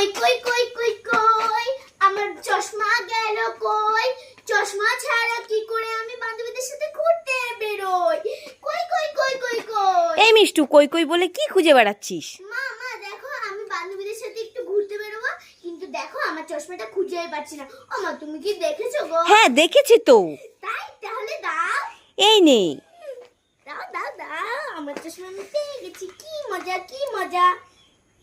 কই কই কই কই কই? আমার চশমা গেল কই? চশমা ছাড়া কি করে আমি বান্ধবীদের সাথে ঘুরতে বেরোই? কই কই কই কই কই? এই মিষ্টু কই কই বলে কি খুঁজে বেড়াচ্ছিস? মা মা দেখো আমি বান্ধবীদের সাথে একটু ঘুরতে বেরোবো কিন্তু দেখো আমার চশমাটা খুঁজেই পাচ্ছি না। ও মা তুমি কি দেখেছ গো? হ্যাঁ দেখেছি তো। তাই তাহলে দাও। এই নে। দাও দাও দাও আমার চশমা আমি পেয়ে গেছি। কি মজা কি মজা।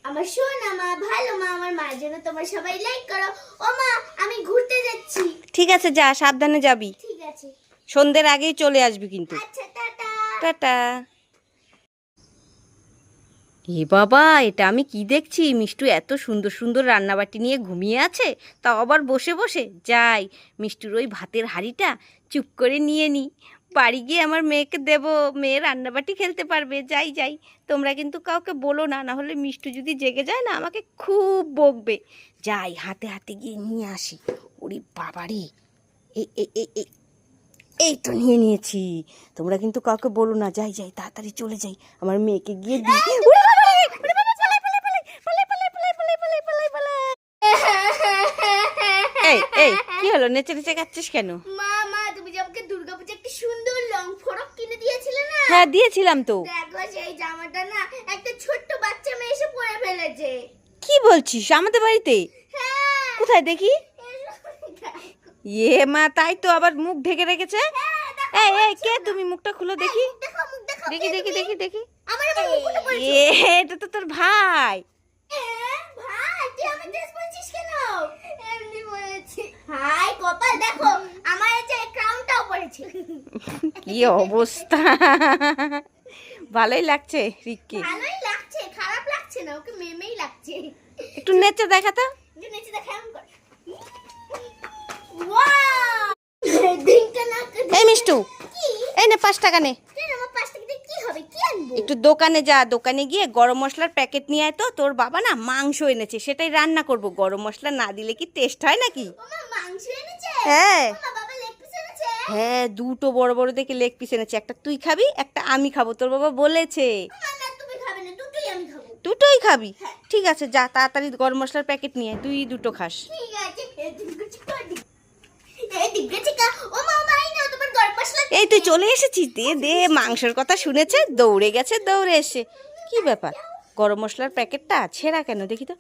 আমার সোনা মা ভালো মা আমার মায়ের জন্য তোমরা সবাই লাইক করো। ও মা আমি ঘুরতে যাচ্ছি। ঠিক আছে যা সাবধানে যাবি। ঠিক আছে। সন্ধ্যের আগেই চলে আসবি কিন্তু। আচ্ছা টাটা। টাটা। এ বাবা এটা আমি কি দেখছি? মিষ্টু এত সুন্দর সুন্দর রান্নাবাটি নিয়ে ঘুমিয়ে আছে। তা আবার বসে বসে। যাই মিষ্টুর ওই ভাতের হাঁড়িটা চুপ করে নিয়ে নি। বাড়ি গিয়ে আমার মেয়েকে দেব মেয়ে রান্নাবাটি খেলতে পারবে যাই যাই। তোমরা কিন্তু কাউকে বলো না না হলে মিষ্টু যদি জেগে যায় না আমাকে খুব বকবে। যাই হাতে হাতে গিয়ে নিয়ে আসি। ওরে বাবারে এই এই তো নিয়ে নিয়েছি। তোমরা কিন্তু কাউকে বলো না যাই যাই তাড়াতাড়ি চলে যাই। আমার মেয়েকে গিয়ে দিই এই! এই কি হলো? নেচে নেচে খাচ্ছিস কেন? হ্যাঁ দিয়েছিলাম তো। দেখো সেই জামাটা না একটা ছোট্ট বাচ্চা মেয়ে এসে পরে ফেলেছে। কি বলছিস আমাদের বাড়িতে? হ্যাঁ। কোথায় দেখি? দেখো। ইয়ে মা তাই তো আবার মুখ ঢেকে রেখেছে। হ্যাঁ, এই এই কে তুমি? মুখটা খুলো দেখি। মুখ দেখো দেখো দেখি দেখি। দেখি এ এটা তো তোর ভাই। হ্যাঁ, ভাই তুই আমার ড্রেস পরছিস কেন? এমনি বলেছি। হাই কপাল দেখো। ক্রাউনটাও কি অবস্থা? ভালোই লাগছে রিক্কি। ভালোই লাগছে খারাপ লাগছে না ওকে মেমেই লাগছে। একটু নেচে দেখা তো। নিচে দেখা এই মিষ্টু এই নে পাঁচ টাকা নে। একটু দোকানে যা দোকানে গিয়ে গরম মশলার প্যাকেট নিয়ে আয় তো। তোর বাবা না মাংস এনেছে সেটাই রান্না করব। গরম মশলা না দিলে কি টেস্ট হয় নাকি? মাংস এনেছে? হ্যাঁ ওমা বাবা লেগ পিস এনেছে হ্যাঁ দুটো বড় বড় দেখে লেগ পিস এনেছে। একটা তুই খাবি একটা আমি খাব। তোর বাবা বলেছে। দুটোই খাব। খাবি? ঠিক আছে যা তাড়াতাড়ি গরম মশলার প্যাকেট নিয়ে তুই দুটো খাস। ওমা এই তুই চলে এসেছিস? দে দে মাংসের কথা শুনেছে দৌড়ে গেছে দৌড়ে এসে। কি ব্যাপার? গরম মশলার প্যাকেটটা ছেঁড়া কেন? দেখি তো।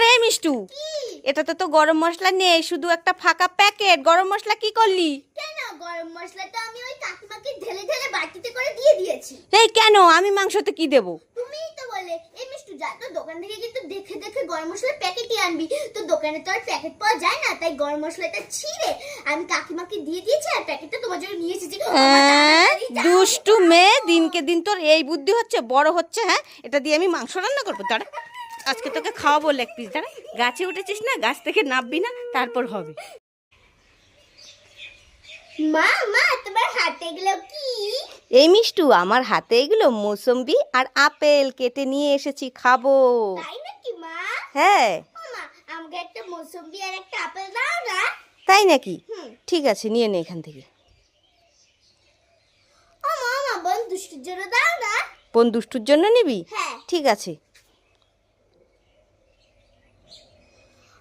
আরে মিষ্টু এটাতে তো তো গরম মশলা নেই শুধু একটা ফাঁকা প্যাকেট। গরম মশলা কি করলি? কেন? গরম মশলাটা আমি ওই কাকিমাকে ঢেলে ঢেলে বাটিতে করে দিয়ে দিয়েছি। এই কেন? আমি মাংসতে কি দেবো? তুমিই তো বলে এই মিষ্টু যা তো দোকান থেকে কিন্তু দেখে দেখে গরম মশলার প্যাকেটই আনবি। তো দোকানে তো আর প্যাকেট পাওয়া যায় না তাই গরম মশলাটা ছিঁড়ে আমি কাকিমাকে দিয়ে দিয়েছি আর প্যাকেটটা তোমার জন্য নিয়ে এসেছি। দুষ্টু মেয়ে দিনকে দিন তোর এই বুদ্ধি হচ্ছে বড় হচ্ছে হ্যাঁ? এটা দিয়ে আমি মাংস রান্না করব দাঁড়া। আজকে তোকে খাওয়াবো লেগ পিস দাঁড়া গাছে উঠেছিস না গাছ থেকে নামবি না তারপর হবে। মা মা তোমার হাতে এগুলো কি? এই মিষ্টু আমার হাতে এগুলো মৌসম্বি আর আপেল কেটে নিয়ে এসেছি খাব। তাই নাকি মা? হ্যাঁ। মা আমাকে একটা মৌসুম্বি আর একটা আপেল দাও না। তাই নাকি? ঠিক আছে নিয়ে নে এখান থেকে। ও মা মা বোন দুষ্টুর জন্য দাও না। বোন দুষ্টুর জন্য নিবি? হ্যাঁ। ঠিক আছে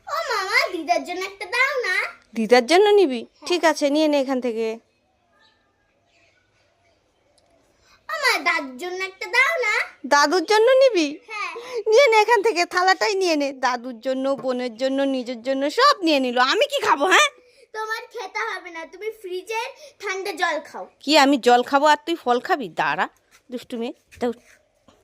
ও মামা দিদার জন্য একটা দাও না। দিদার জন্য নিবি? ঠিক আছে নিয়ে নে এখান থেকে। মা দাদুর জন্য একটা দাও না। দাদুর জন্য নিবি? হ্যাঁ। নিয়ে নে এখান থেকে থালাটাই নিয়ে নে। দাদুর জন্য বোনের জন্য নিজের জন্য সব নিয়ে নিল। আমি কি খাব হ্যাঁ? তোমার খেতে হবে না তুমি ফ্রিজের ঠান্ডা জল খাও। কি আমি জল খাব আর তুই ফল খাবি? দাঁড়া দুষ্টু মেয়ে